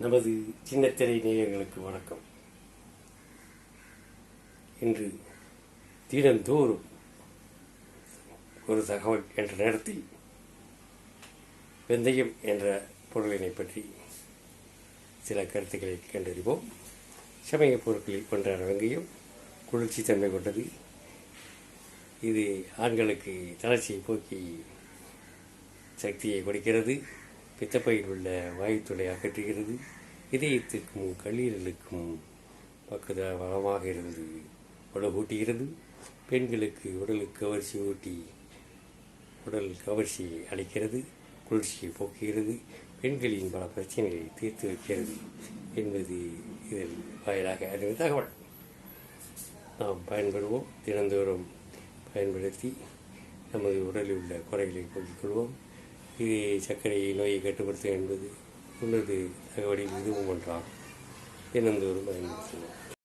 நமது சின்னத்திரை நேயர்களுக்கு வணக்கம். இன்று தினந்தோறும் ஒரு தகவல் என்ற நேரத்தில் வெந்தயம் என்ற பொருளினை பற்றி சில கருத்துக்களை கண்டறிவோம். சமய பொருட்களில் ஒன்றான வெந்தயம் குளிர்ச்சி தன்மை கொண்டது. இது ஆண்களுக்கு தளர்ச்சியை போக்கி சக்தியை கொடுக்கிறது. பித்தப்பையில் உள்ள வாயுத்துளை அகற்றுகிறது. இதயத்துக்கும் கல்லீரலுக்கும் பக்கத வளமாக இருந்து வலுவூட்டுகிறது பெண்களுக்கு உடலுக்கு கவர்ச்சி ஊட்டி உடல் கவர்ச்சியை அளிக்கிறது. குளிர்ச்சியை போக்குகிறது. பெண்களின் பல பிரச்சனைகளை தீர்த்து வைக்கிறது என்பது இதன் வாயிலாக அறிவு தகவல். நாம் பயன்படுவோம். தினந்தோறும் பயன்படுத்தி நமது உடலில் உள்ள குறைகளை போக்கிக் கொள்வோம். இது சர்க்கரை நோயை கட்டுப்படுத்தும் என்பது உள்ளது தகவலில் இதுவும் ஒன்றாகும். தினந்தோறும் பயன்படுத்துவோம்.